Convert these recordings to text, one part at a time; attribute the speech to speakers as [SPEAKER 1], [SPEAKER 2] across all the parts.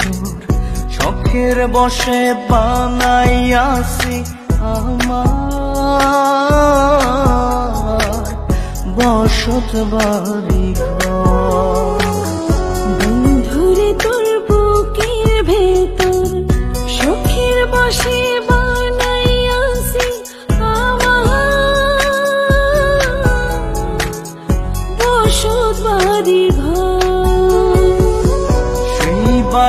[SPEAKER 1] তোর শখের বসে বানাইয়াছি আমার। বসত বাড়ি ঘর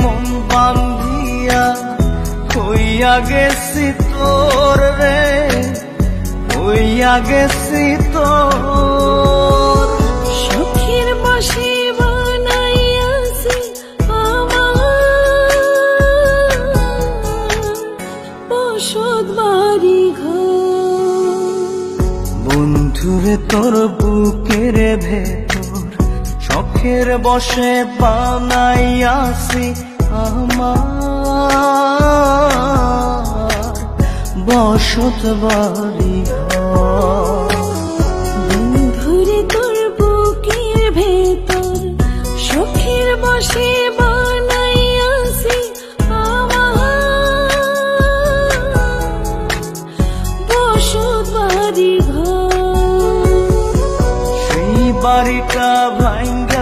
[SPEAKER 1] মন
[SPEAKER 2] বান্ধিয়া হইয়া গেছি তোর রে হইয়া গেছি তোর।
[SPEAKER 1] সুখের বসে বানাইয়াছি আমার বাড়ি ঘর।
[SPEAKER 2] বন্ধুরে তোর বুকের ভেতর শখের বসে বানাইয়াছি আমার। বসত বাড়ি
[SPEAKER 1] তোর বুকের ভেতর বসে বানাইয়াছি আমার। বসত বাড়ি ঘর।
[SPEAKER 2] সেই বাড়িটা ভাঙ্গা